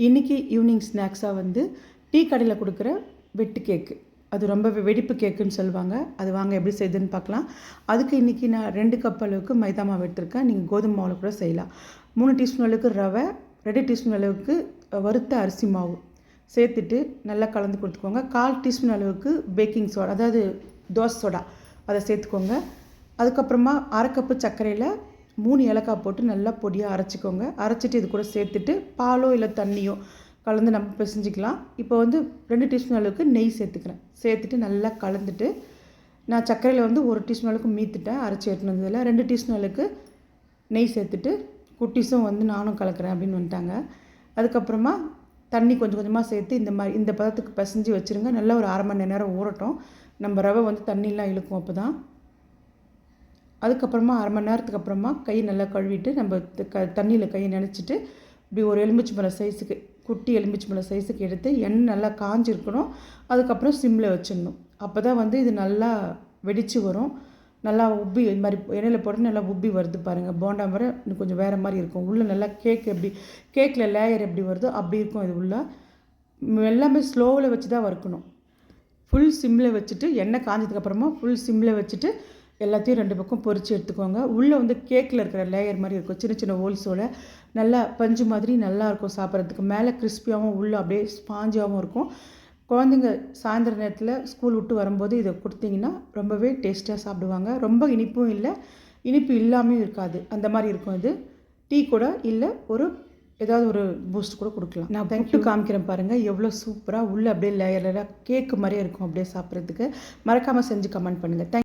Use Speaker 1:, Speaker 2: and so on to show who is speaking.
Speaker 1: இன்றைக்கி ஈவினிங் ஸ்நாக்ஸாக வந்து டீ கடையில் கொடுக்குற வெட்டு கேக்கு அது ரொம்ப வெ- வெடிப்பு கேக்குன்னு சொல்லுவாங்க. அது வாங்க எப்படி செய்யுதுன்னு பார்க்கலாம். அதுக்கு இன்றைக்கி நான் ரெண்டு கப் அளவுக்கு மைதா மாவு எடுத்திருக்கேன். நீங்கள் கோதுமை மாவில் கூட செய்யலாம். மூணு டீஸ்பூன் அளவுக்கு ரவை ரெண்டு டீஸ்பூன் அளவுக்கு வறுத்த அரிசி மாவு. சேர்த்துட்டு நல்லா கலந்து கொடுத்துக்கோங்க. கால் டீஸ்பூன் அளவுக்கு பேக்கிங் சோடா அதாவது தோசை சோடா அதை சேர்த்துக்கோங்க. அதுக்கப்புறமா அரை கப்பு சர்க்கரையில் மூணு ஏலக்காய் போட்டு நல்லா பொடியாக அரைச்சிக்கோங்க. அரைச்சிட்டு இது கூட சேர்த்துட்டு பாலோ இல்லை தண்ணியோ கலந்து நம்ம பிசைஞ்சிக்கலாம். இப்போ வந்து ரெண்டு டீஸ்பூன் அளவுக்கு நெய் சேர்த்துக்கிறேன். சேர்த்துட்டு நல்லா கலந்துட்டு நான் சர்க்கரையில் வந்து ஒரு டீஸ்பூன் அளவுக்கு மீத்துட்டேன். அரைச்சி எட்டுனதில் ரெண்டு டீஸ்பூன் அளவுக்கு நெய் சேர்த்துட்டு குட்டீஸும் வந்து நானும் கலக்கிறேன் அப்படின்னு வந்துட்டாங்க. அதுக்கப்புறமா தண்ணி கொஞ்சம் கொஞ்சமாக சேர்த்து இந்த மாதிரி இந்த பதத்துக்கு பிசைஞ்சு வச்சுருங்க. நல்லா ஒரு அரை மணி நேரம் ஊறட்டும். நம்ம ரவை வந்து தண்ணிலாம் இழுக்கும் அப்போ தான் அதுக்கப்புறமா அரை மணி நேரத்துக்கு அப்புறமா கை நல்லா கழுவிட்டு நம்ம க தண்ணியில் கையை நினச்சிட்டு இப்படி ஒரு எலுமிச்சை மலை சைஸுக்கு குட்டி எலுமிச்சை மலை சைஸுக்கு எடுத்து எண்ணெய் நல்லா காஞ்சிருக்கணும். அதுக்கப்புறம் சிம்மில் வச்சிடணும். அப்போ தான் வந்து இது நல்லா வெடித்து வரும். நல்லா உப்பி இது மாதிரி எண்ணெயில் போட்டு நல்லா உப்பி வருது பாருங்கள் போண்டா வர இன்னும் கொஞ்சம் வேறு மாதிரி இருக்கும். உள்ளே நல்லா கேக் எப்படி கேக்கில் லேயர் எப்படி வருதோ அப்படி இருக்கும் இது உள்ளே. எல்லாமே ஸ்லோவில் வச்சு தான் வறுக்கணும். ஃபுல் சிம்மில் வச்சுட்டு எண்ணெய் காஞ்சதுக்கப்புறமா ஃபுல் சிம்மில் வச்சுட்டு எல்லாத்தையும் ரெண்டு பக்கம் பொறிச்சு எடுத்துக்கோங்க. உள்ளே வந்து கேக்கில் இருக்கிற லேயர் மாதிரி இருக்கும். சின்ன சின்ன ஹோல்ஸோட நல்லா பஞ்சு மாதிரி நல்லா இருக்கும் சாப்பிட்றதுக்கு. மேலே கிறிஸ்பியாகவும் உள்ளே அப்படியே ஸ்பாஞ்சாகவும் இருக்கும். குழந்தைங்க சாயந்தர நேரத்தில் ஸ்கூல் விட்டு வரும்போது இதை கொடுத்தீங்கன்னா ரொம்பவே டேஸ்ட்டாக சாப்பிடுவாங்க. ரொம்ப இனிப்பும் இல்லை இனிப்பு இல்லாமையும் இருக்காது. அந்த மாதிரி இருக்கும் இது. டீ கூட இல்லை ஒரு ஏதாவது ஒரு பூஸ்ட் கூட கொடுக்கலாம். நான் தேங்க்யூ காமிக்கிறேன் பாருங்கள் எவ்வளோ சூப்பராக உள்ளே அப்படியே லேயராக கேக்கு மாதிரியே இருக்கும் அப்படியே சாப்பிட்றதுக்கு. மறக்காமல் செஞ்சு கமெண்ட் பண்ணுங்கள் தேங்க்